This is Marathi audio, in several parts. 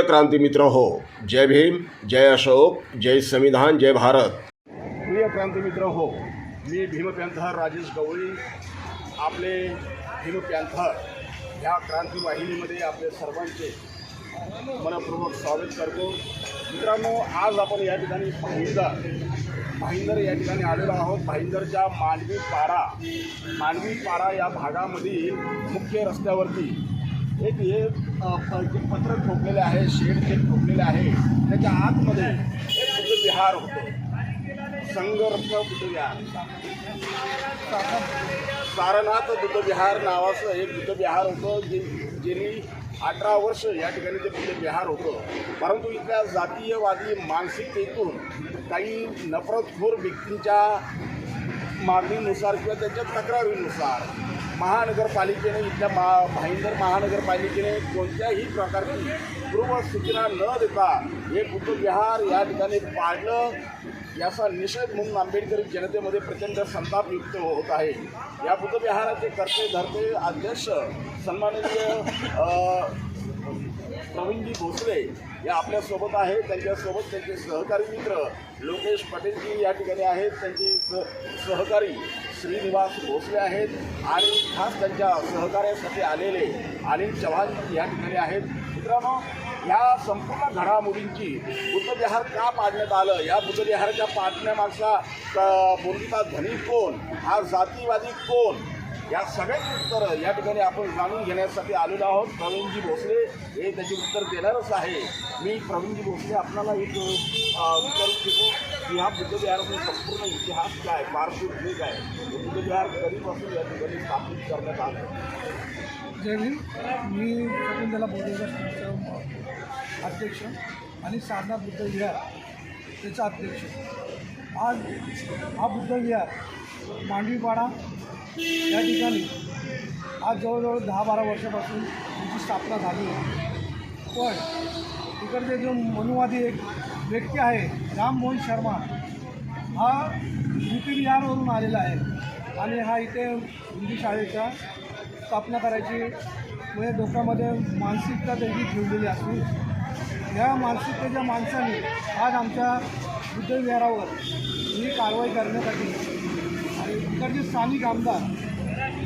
प्रिय क्रांतिमित्र हो जय भीम जय अशोक जय संविधान जय भारत. प्रिय क्रांतिमित्र हो मी भीमपॅन्थर राजेश गवळी आपले भीमपॅन्थर ह्या क्रांती वाहिनीमध्ये आपले सर्वांचे मनपूर्वक स्वागत करतो. मित्रांनो आज आपण या ठिकाणी भाईंदर भाईंदर या ठिकाणी आलेलो आहोत. भाईंदरच्या मांडवी पारा मांडवी पारा या भागामधील मुख्य रस्त्यावरती एक जे पत्र ठोकलेले आहे शेड जे ठोकलेले आहे त्याच्या आतमध्ये एक बुद्ध विहार होतं? संघर्ष बुद्ध सारनाथ बुद्धविहार नावाचं एक बुद्धविहार होतं जे ज्यांनी अठरा वर्ष या ठिकाणी ते बुद्धविहार होतं. परंतु इथल्या जातीयवादी मानसिकतेतून काही नफरतखोर व्यक्तींच्या मागणीनुसार किंवा त्यांच्या तक्रारीनुसार महानगरपालिकेने इथल्या मा भाईंदर महानगरपालिकेने कोणत्याही प्रकारची पूर्व सूचना न देता हे बुद्धविहार या ठिकाणी पाडलं. याचा निषेध म्हणून आंबेडकरी जनतेमध्ये प्रचंड संताप युक्त होत आहे. या बुद्धविहाराचे कर्ते धरते अध्यक्ष सन्माननीय प्रवीणजी भोसले या आपल्यासोबत आहे त्यांच्यासोबत त्यांचे सहकारी मित्र लोकेश पटेलजी या ठिकाणी आहेत. त्यांचे स सहकारी श्रीनिवास भोसले आहेत आणि खास त्यांच्या सहकार्यासाठी आलेले अनिल चव्हाण या ठिकाणी आहेत. मित्रांनो या संपूर्ण घडामोडींची बुद्धविहार का पाडण्यात आलं? या बुद्धविहाराच्या पाडण्यामागचा क- बोलता धनी कोण? हा जातीवादी कोण? या सगळ्याची उत्तरं या ठिकाणी आपण जाणून घेण्यासाठी आलेलो आहोत. प्रवीणजी भोसले हे त्याचे उत्तर देणारच आहे. मी प्रवीणजी भोसले आपल्याला एक विचारू इच्छितो की हा बुद्धविहाराचा संपूर्ण इतिहास काय पार्श्वभूमी काय? हे बुद्धविहार कधीपासून या ठिकाणी स्थापित करण्यात आलं? जय भीम. मी शकुंतला बौद्धिक अध्यक्ष आणि साधना बुद्ध विहार त्याचा अध्यक्ष. आज हा बुद्ध विहार मांडवीपाडा या ठिकाणी आज जवळजवळ दहा बारा वर्षापासून त्याची स्थापना झाली. आहे पण इकडचे जो मनुवादी एक व्यक्ती आहे राममोहन शर्मा हा यू पी बिहारवरून आलेला आहे आणि हा इथे हिंदी शाळेच्या स्थापना करायची म्हणजे डोक्यामध्ये मानसिकता त्यांची ठेवलेली असून या मानसिकतेच्या माणसाने आज आमच्या बुद्धविहारावर ही कारवाई करण्यासाठी इकडचे स्थानिक आमदार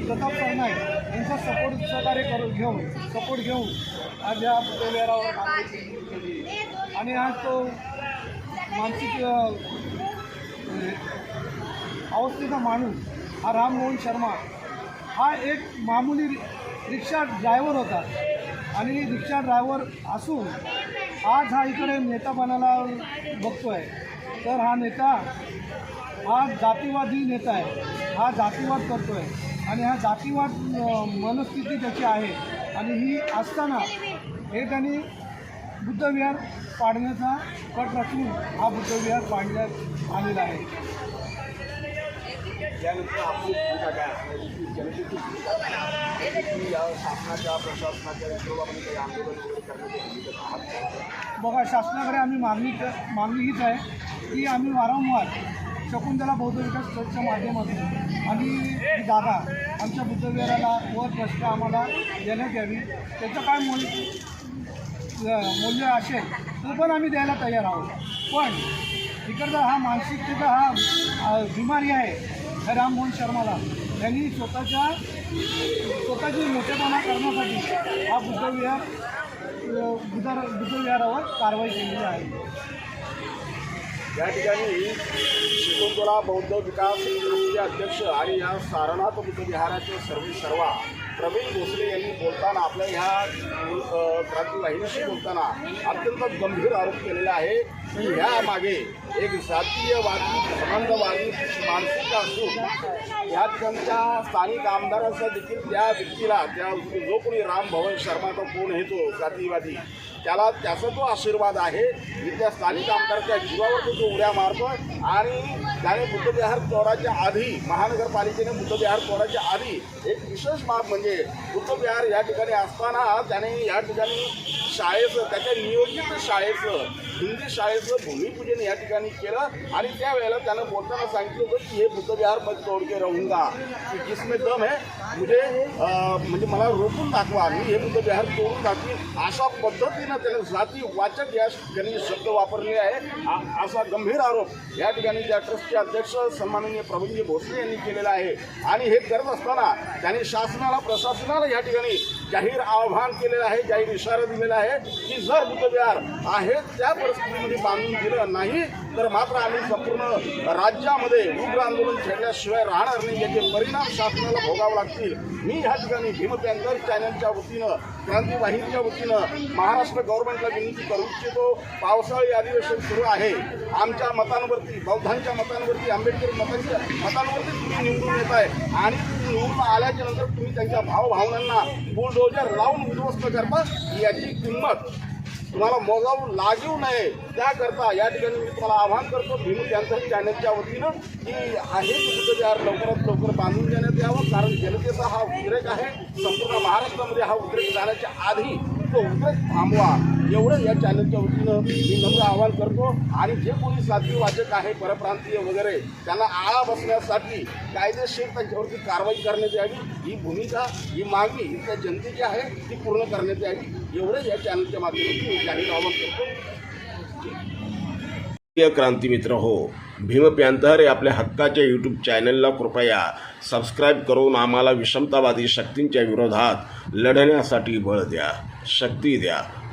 प्रताप सरनाईक यांचा सपोर्ट सहकार्य करून घेऊन सपोर्ट घेऊन आज या बुद्धविहारावर आणि आज तो मानसिक म्हणजे अवस्थेचा माणूस हा राममोहन शर्मा हा एक मामूली रिक्षा ड्रायव्हर होता. आणि रिक्षा ड्रायव्हर असून आज हा इकडे नेता बनायला बघतो आहे तर हा नेता हा जातीवादी नेता आहे. हा जातीवाद करतो आहे आणि हा जातीवाद मनस्थिती त्याची आहे. आणि ही असताना हे त्यांनी बुद्धविहार पाडण्याचा कट रचून हा बुद्धविहार पाडण्यात आलेला आहे. यानंतर आपली भूमिका काय असणार की जनतेची भूमिका काय आहे? तुम्ही या शासनाच्या प्रशासनाच्या विरोधामध्ये काही आंदोलन वगैरे करण्याची भूमिका आहात का? बघा शासनाकडे आम्ही मागणी मागणी हीच आहे की आम्ही वारंवार शकुंतला बौद्ध विकास ट्रस्टच्या माध्यमातून. आणि जागा आमच्या बुद्धविहाराला व ट्रस्ट आम्हाला देण्यात यावी त्याचं काय मूल्य मूल्य असेल तर पण आम्ही द्यायला तयार आहोत. पण इकडचा हा मानसिकतेचा हा बिमारी आहे राम राममोहन शर्माला. त्यांनी स्वतःच्या स्वतःची मोठेपणा करण्यासाठी हा बुद्धविहार बुद्ध बुद्धविहारावर कारवाई केलेली आहे. या ठिकाणी शकुंतला बौद्ध विकास ट्रस्टचे अध्यक्ष आणि या सारनाथ बुद्धविहाराचे सर्वे सर्वा प्रवीण भोसले यांनी बोलताना आपल्या ह्या अ, क्रांती वाहिनीशी बोलताना अत्यंत गंभीर आरोप केलेला आहे की ह्या मागे एक जातीयवादी संबंधवादी मानसिकता असून या ठिकाणच्या स्थानिक आमदारांचा देखील त्या व्यक्तीला त्या जो कोणी राम भवन शर्माचा कोण आहे तो त्याला त्याचा तो आशीर्वाद आहे. इथल्या स्थानिक आमदारच्या जीवावर तो तो उड्या मारतो आणि त्याने बुद्धविहार चोराच्या आधी महानगरपालिकेने बुद्धविहार चोराच्या आधी एक विशेष बाब म्हणजे बुद्धविहार या ठिकाणी असताना त्याने या ठिकाणी शाळेचं त्याच्या नियोजित शाळेचं हिंदी शाळेचं भूमिपूजन या ठिकाणी केलं आणि त्यावेळेला त्यानं बोलताना सांगितलं होतं की हे बुद्धविहार मैं तोडके राहून जा. की जिसमे दम आहे म्हणजे म्हणजे मला रोखून दाखवा. मी हे बुद्धविहार तोडून दाखवीन अशा पद्धतीनं त्यानं जाती वाचक या त्यांनी शब्द वापरले आहे. असा गंभीर आरोप या ठिकाणी त्या ट्रस्टचे अध्यक्ष सन्माननीय प्रवीणजी भोसले यांनी केलेला आहे. आणि हे करत असताना त्यांनी शासनाला प्रशासनाला या ठिकाणी जाहीर आवाहन केलेलं आहे जाहीर इशारा दिलेला आहे की जर बुद्धविहार आहे त्या परिस्थितीमध्ये बांधून दिलं नाही तर मात्र आम्ही संपूर्ण राज्यामध्ये उग्र आंदोलन छेडल्याशिवाय राहणार नाही याचे परिणाम शासनाला भोगावे लागतील. मी ह्या ठिकाणी भीम पॅन्थर चॅनलच्या वतीनं क्रांती वाहिनीच्या वतीनं महाराष्ट्र गव्हर्नमेंटला विनंती करू इच्छितो. पावसाळी अधिवेशन सुरू आहे. आमच्या मतांवरती बौद्धांच्या मतांवरती आंबेडकर मतांच्या मतांवरती तुम्ही निवडून येत आहे. आणि निवडून आल्याच्यानंतर तुम्ही त्यांच्या भावभावनांना बुलडोजर लावून उद्ध्वस्त करता याची किंमत तुम्हाला मोजावं लागू नये. त्याकरता या ठिकाणी मी तुम्हाला आवाहन करतो भीम कॅन्सर चॅनलच्या वतीनं की आहे ते लवकरात लवकर बांधून देण्यात यावं कारण जनतेचा हा उद्रेक आहे. संपूर्ण महाराष्ट्रामध्ये हा उद्रेक जाण्याच्या आधी तो उद्रेक थांबवा. एवढं या चॅनलच्या वतीनं मी नम्र आवाहन करतो. आणि जे कोणी सातवी वाचक आहे परप्रांतीय वगैरे त्यांना आळा बसण्यासाठी कायदेशीर त्यांच्यावरती कारवाई करण्यात यावी. ही भूमिका ही मागणी ही त्या जनतेची आहे ती पूर्ण करण्यात यावी. एवढं या चॅनलच्या माध्यमातून मी जाहीर आवाहन करतो. क्रांती मित्र हो भीम प्यांतर हे आपल्या हक्काच्या यूट्यूब चॅनलला कृपया सबस्क्राईब करून आम्हाला विषमतावादी शक्तींच्या विरोधात लढण्यासाठी बळ द्या शक्ती द्या.